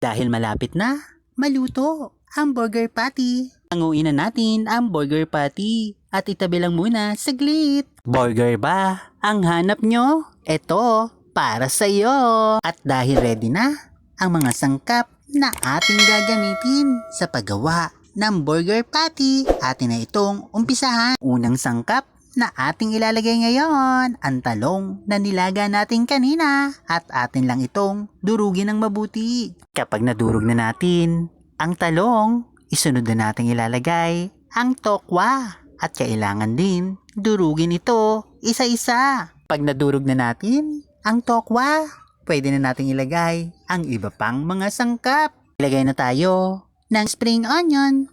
Dahil malapit na, maluto ang burger patty. Anguin na natin ang burger patty at itabi lang muna saglit. Burger ba? Ang hanap nyo? Ito, para sa iyo. At dahil ready na ang mga sangkap na ating gagamitin sa paggawa ng burger patty, atin na itong umpisahan. Unang sangkap na ating ilalagay ngayon ang talong na nilaga natin kanina at atin lang itong durugin ng mabuti. Kapag nadurog na natin ang talong, isunod na natin ilalagay ang tokwa at kailangan din durugin ito isa-isa. Pag nadurog na natin ang tokwa, pwede na natin ilagay ang iba pang mga sangkap. Ilagay na tayo ng spring onion.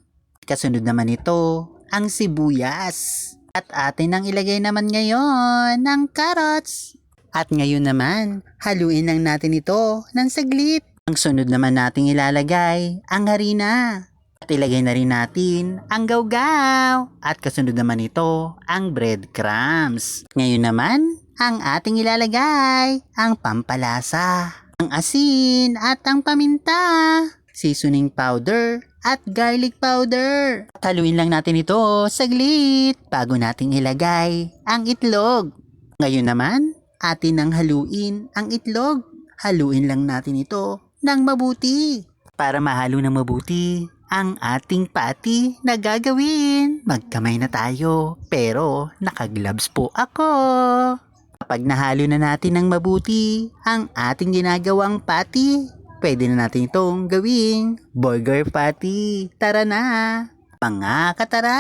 Kasunod naman ito ang sibuyas. At atin ang ilagay naman ngayon ng carrots. At ngayon naman, haluin lang natin ito ng saglit. Ang sunod naman nating ilalagay ang harina. At ilagay na rin natin ang gawgaw. At kasunod naman ito ang breadcrumbs. Ngayon naman, ang ating ilalagay ang pampalasa, ang asin at ang paminta, seasoning powder at garlic powder. Haluin lang natin ito saglit bago nating ilagay ang itlog. Ngayon naman, atin ang haluin ang itlog. Haluin lang natin ito ng mabuti. Para mahalo ng mabuti ang ating patty na gagawin. Magkamay na tayo, pero nakagloves po ako. Kapag nahalo na natin ng mabuti ang ating ginagawang patty, pwede na natin itong gawing burger patty. Tara na! Mga katara,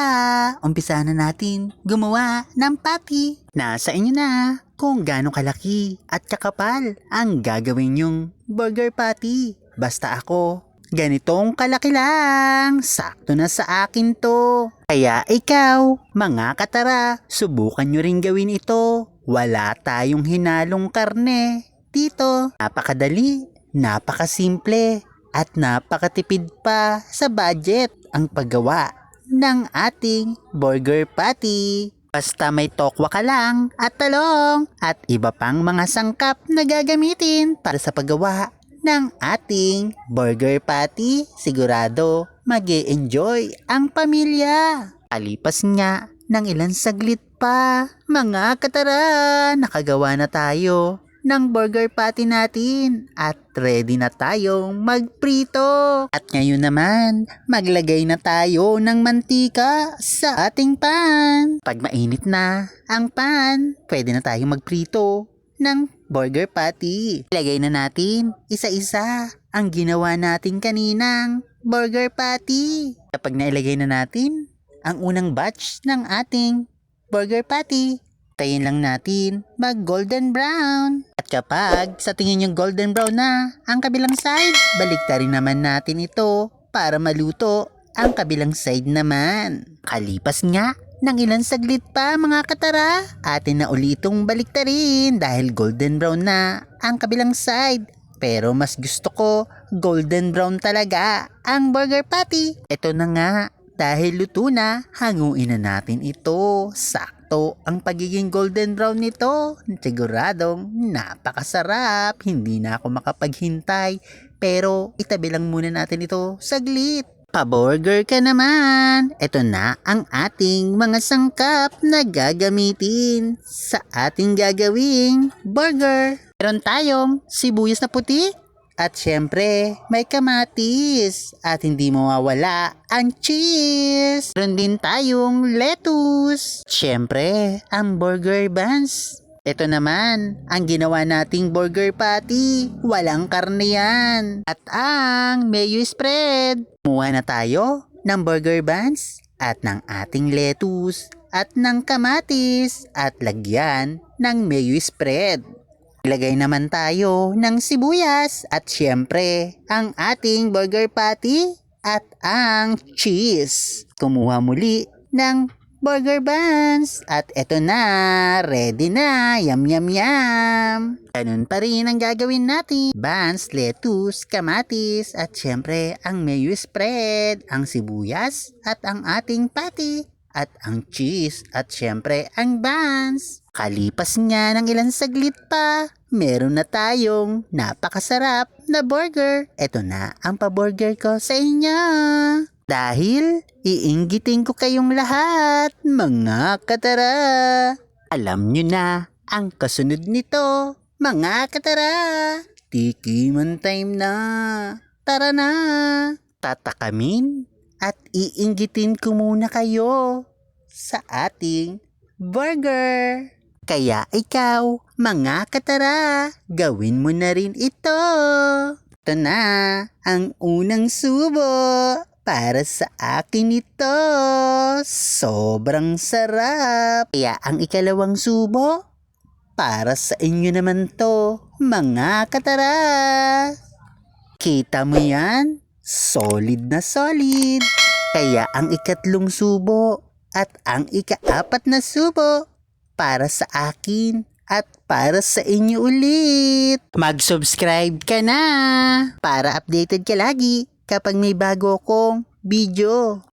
umpisa na natin gumawa ng patty. Nasa inyo na kung gaano kalaki at kakapal ang gagawin yung burger patty. Basta ako, ganitong kalaki lang. Sakto na sa akin to. Kaya ikaw, mga katara, subukan nyo rin gawin ito. Wala tayong hinalong karne. Dito, napakadali, napakasimple, at napakatipid pa sa budget ang paggawa ng ating burger patty. Basta may tokwa ka lang at talong at iba pang mga sangkap na gagamitin para sa paggawa ng ating burger patty, sigurado mag enjoy ang pamilya. Alipas nga ng ilang saglit pa, mga katara, nakagawa na tayo ng burger patty natin at ready na tayong magprito. At ngayon naman, maglagay na tayo ng mantika sa ating pan. Pag mainit na ang pan, pwede na tayong magprito ng burger patty. Ilagay na natin isa-isa ang ginawa natin kaninang burger patty. Kapag nailagay na natin ang unang batch ng ating burger patty, tayin lang natin mag golden brown. At kapag sa tingin yung golden brown na ang kabilang side, baliktarin naman natin ito para maluto ang kabilang side naman. Kalipas nga ng ilang saglit pa mga katara, atin na ulitong baliktarin dahil golden brown na ang kabilang side. Pero mas gusto ko golden brown talaga ang burger patty. Ito na nga, dahil luto na, hanguin na natin ito. Sakto ang pagiging golden brown nito. Siguradong napakasarap. Hindi na ako makapaghintay. Pero itabi lang muna natin ito saglit. Pa-burger ka naman. Ito na ang ating mga sangkap na gagamitin sa ating gagawing burger. Meron tayong sibuyas na puti, at syempre, may kamatis. At hindi mawawala ang cheese. Meron din tayong lettuce. Syempre, ang burger buns. Ito naman, ang ginawa nating burger patty. Walang karne yan. At ang mayo spread. Kumuha na tayo ng burger buns at ng ating lettuce at ng kamatis at lagyan ng mayo spread. Ilagay naman tayo ng sibuyas at syempre ang ating burger patty at ang cheese. Kumuha muli ng burger buns at eto na, ready na, yum yum yum. Ganun pa rin ang gagawin natin. Buns, lettuce, kamatis at syempre ang mayo spread, ang sibuyas at ang ating patty at ang cheese at syempre ang buns. Kalipas nga ng ilang saglit pa, meron na tayong napakasarap na burger. Ito na ang pa-burger ko sa inyo. Dahil iinggitin ko kayong lahat, mga katara. Alam nyo na ang kasunod nito, mga katara. Tikiman time na. Tara na. Tatakamin at iinggitin ko muna kayo sa ating burger. Kaya ikaw, mga katara, gawin mo na rin ito. Ito na ang unang subo para sa akin ito. Sobrang sarap. Kaya ang ikalawang subo, para sa inyo naman to, mga katara. Kita mo yan? Solid na solid. Kaya ang ikatlong subo at ang ikaapat na subo para sa akin at para sa inyo ulit. Mag-subscribe ka na para updated ka lagi kapag may bago akong video.